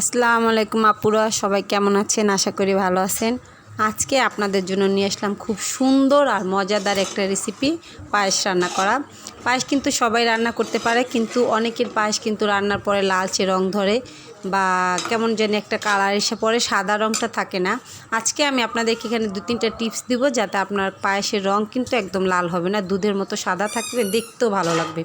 আসসালামু আলাইকুম আপুরা, সবাই কেমন আছেন? আশা করি ভালো আছেন। আজকে আপনাদের জন্য নিয়ে আসলাম খুব সুন্দর আর মজাদার একটা রেসিপি পায়েস রান্না করা। পায়েস কিন্তু সবাই রান্না করতে পারে, কিন্তু অনেকের পায়েস কিন্তু রান্নার পরে লালচে রং ধরে বা কেমন যেন একটা কালার এসে পরে সাদা রংটা থাকে না। আজকে আমি আপনাদেরকে এখানে দু তিনটা টিপস দিব যাতে আপনার পায়েসের রং কিন্তু একদম লাল হবে না, দুধের মতো সাদা থাকবে, দেখতেও ভালো লাগবে।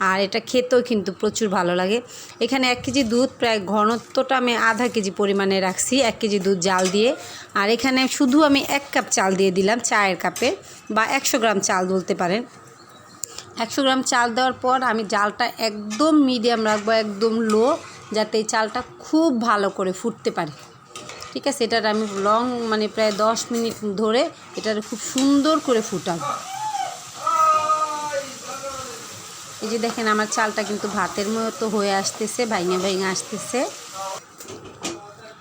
আর এটা খেতেও কিন্তু প্রচুর ভালো লাগে। এখানে এক কেজি দুধ, প্রায় ঘনত্বটা আমি আধা কেজি পরিমাণে রাখছি, এক কেজি দুধ জাল দিয়ে। আর এখানে শুধু আমি এক কাপ চাল দিয়ে দিলাম চায়ের কাপে, বা একশো গ্রাম চাল বলতে পারেন। একশো গ্রাম চাল দেওয়ার পর আমি জালটা একদম মিডিয়াম রাখব, একদম লো, যাতে চালটা খুব ভালো করে ফুটতে পারে। ঠিক আছে? এটার আমি লং মানে প্রায় দশ মিনিট ধরে এটার খুব সুন্দর করে ফুটাবো। এই যে দেখেন, আমার চালটা কিন্তু ভাতের মতো হয়ে আসতেছে, ভাইঙে ভাইঙে আসতেছে।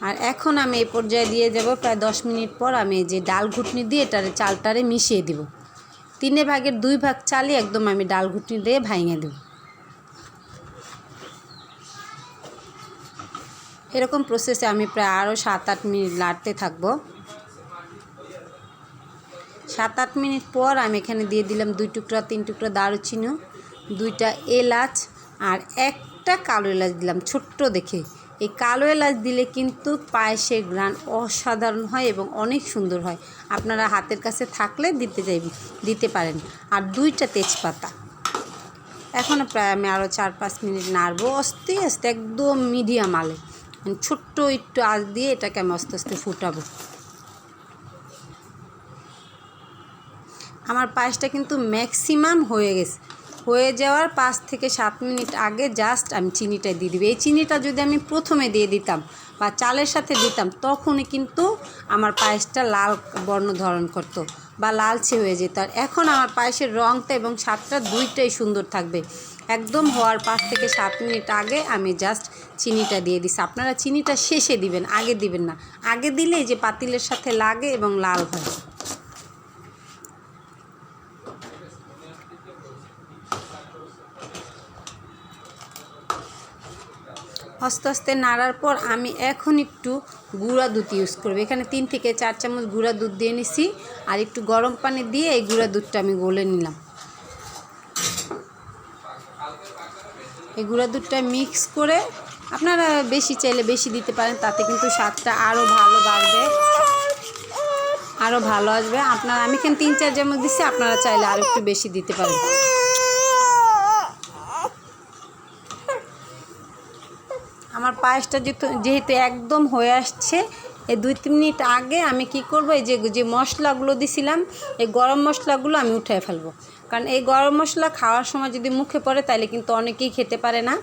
আর এখন আমি এই পর্যায়ে দিয়ে যাব, প্রায় দশ মিনিট পর আমি যে ডাল ঘুটনি দিয়ে এটারে, চালটারে মিশিয়ে দিব। তিনে ভাগের দুই ভাগ চালই একদম আমি ডাল ঘুটনি দিয়ে ভাইঙে দেব। এরকম প্রসেসে আমি প্রায় আরও সাত আট মিনিট লাড়তে থাকব। সাত আট মিনিট পর আমি এখানে দিয়ে দিলাম দুই টুকরা, তিন টুকরা দারুচিনি। দুইটা এলাচ আর একটা কালো এলাচ দিলাম, ছোট্ট দেখে। এই কালো এলাচ দিলে কিন্তু পায়েসের গ্রান অসাধারণ হয় এবং অনেক সুন্দর হয়। আপনারা হাতের কাছে থাকলে দিতে চাইবেন দিতে পারেন। আর দুইটা তেজপাতা। এখনও প্রায় আমি আরও চার পাঁচ মিনিট নাড়বো, আস্তে আস্তে, একদম মিডিয়াম আলে। মানে ছোট্ট একটু আঁচ দিয়ে এটাকে আমি আস্তে আস্তে ফুটাবো। আমার পায়েসটা কিন্তু ম্যাক্সিমাম হয়ে গেছে। হয়ে যাওয়ার পাঁচ থেকে সাত মিনিট আগে জাস্ট আমি চিনিটা দিয়ে দিবি। এই চিনিটা যদি আমি প্রথমে দিয়ে দিতাম বা চালের সাথে দিতাম, তখনই কিন্তু আমার পায়েসটা লাল বর্ণ ধারণ করতো বা লালচে হয়ে যেত। আর এখন আমার পায়েসের রঙটা এবং স্বাদটা দুইটাই সুন্দর থাকবে। একদম হওয়ার পাঁচ থেকে সাত মিনিট আগে আমি জাস্ট চিনিটা দিয়ে দিছি। আপনারা চিনিটা শেষে দিবেন, আগে দিবেন না। আগে দিলে যে পাতিলের সাথে লাগে এবং লাল হয়। আস্তে আস্তে নাড়ার পর আমি এখন একটু গুঁড়া দুধ ইউজ করব। এখানে তিন থেকে চার চামচ গুঁড়া দুধ দিয়ে নিছি আর একটু গরম পানি দিয়ে এই গুঁড়া দুধটা আমি গলে নিলাম। এই গুঁড়া দুধটা মিক্স করে আপনারা বেশি চাইলে বেশি দিতে পারেন, তাতে কিন্তু স্বাদটা আরও ভালো বাড়বে আরও ভালো আসবে। আপনারা আমি এখানে তিন, চার চামচ দিচ্ছি আপনারা চাইলে আরও একটু বেশি দিতে পারেন। আমার পায়েসটা যেহেতু যেহেতু একদম হয়ে আসছে, এই দুই তিন মিনিট আগে আমি কি করব, এই যে যে মশলাগুলো দিছিলাম, এই গরম মশলাগুলো আমি উঠে ফেলব। কারণ এই গরম মশলা খাওয়ার সময় যদি মুখে পড়ে, তাহলে কিন্তু অনেকেই খেতে পারে না।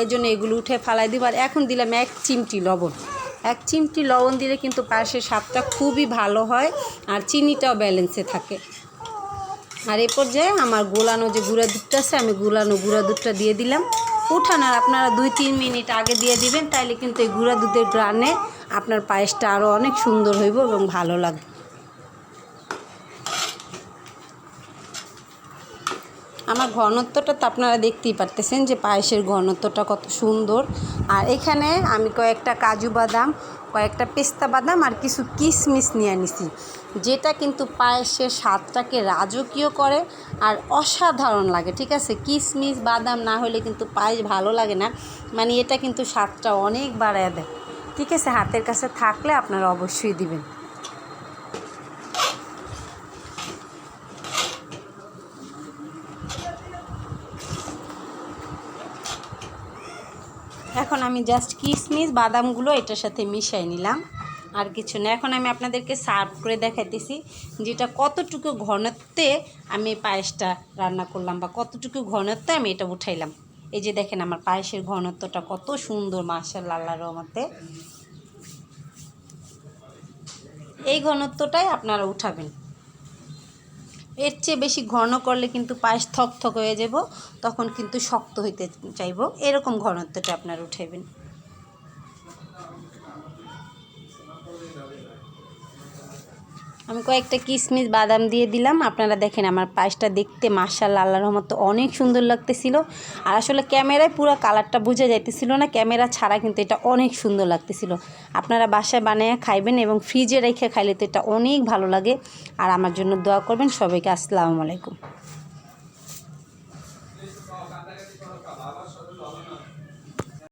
এই জন্য এগুলো উঠে ফেলাই দিব। আর এখন দিলাম এক চিমটি লবণ। এক চিমটি লবণ দিলে কিন্তু পায়েসের স্বাদটা খুবই ভালো হয় আর চিনিটাও ব্যালেন্সে থাকে। আর এ পর্যায়ে আমার গোলানো যে গুঁড়া দুধটা আছে, আমি গোলানো গুঁড়া দুধটা দিয়ে দিলাম। উঠানোর আপনারা দুই, তিন মিনিট আগে দিয়ে দিবেন, তাইলে কিন্তু এই গুঁড়া দুধের গ্রানে আপনার পায়েসটা আরও অনেক সুন্দর হইব এবং ভালো লাগবে। আমার ঘনত্বটা তো আপনারা দেখতেই পারতেছেন যে পায়েসের ঘনত্বটা কত সুন্দর। আর এখানে আমি কয়েকটা কাজু বাদাম, কয়েকটা পেস্তা বাদাম আর কিছু কিশমিশ নিয়ে নিছি, যেটা কিন্তু পায়েসের স্বাদটাকে রাজকীয় করে আর অসাধারণ লাগে, ঠিক আছে? কিশমিশ বাদাম না হলে কিন্তু পায়েস ভালো লাগে না। মানে এটা কিন্তু স্বাদটা অনেক বাড়ায় দেয়, ঠিক আছে? হাতের কাছে থাকলে আপনারা অবশ্যই দিবেন। এখন আমি জাস্ট কিশমিশ বাদামগুলো এটার সাথে মিশাই নিলাম। আর কিছু না, এখন আমি আপনাদেরকে সার্ভ করে দেখাইতেছি যেটা কতটুকু ঘনত্বে আমি পায়েসটা রান্না করলাম বা কতটুকু ঘনত্বে আমি এটা উঠাইলাম। এই যে দেখেন আমার পায়েসের ঘনত্বটা কত সুন্দর মার্শাল আল্লাহ রহমতে। এই ঘনত্বটাই আপনারা উঠাবেন। এর চেয়ে বেশি ঘন করলে কিন্তু পায়েস থক থক হয়ে যাব, তখন কিন্তু শক্ত হইতে চাইব। এরকম ঘনত্বটা আপনারা উঠাইবেন। আমি কয়েকটা কিশমিশ বাদাম দিয়ে দিলাম। আপনারা দেখেন আমার পায়েসটা দেখতে মার্শাল্লাহ আল্লাহ রহমত অনেক সুন্দর লাগতেছিল। আর আসলে ক্যামেরায় পুরো কালারটা বোঝা যাইতেছিল না, ক্যামেরা ছাড়া কিন্তু এটা অনেক সুন্দর লাগতেছিল। আপনারা বাসায় বানিয়ে খাইবেন এবং ফ্রিজে রেখে খাইলে তো এটা অনেক ভালো লাগে। আর আমার জন্য দোয়া করবেন সবাইকে, আসসালামু আলাইকুম।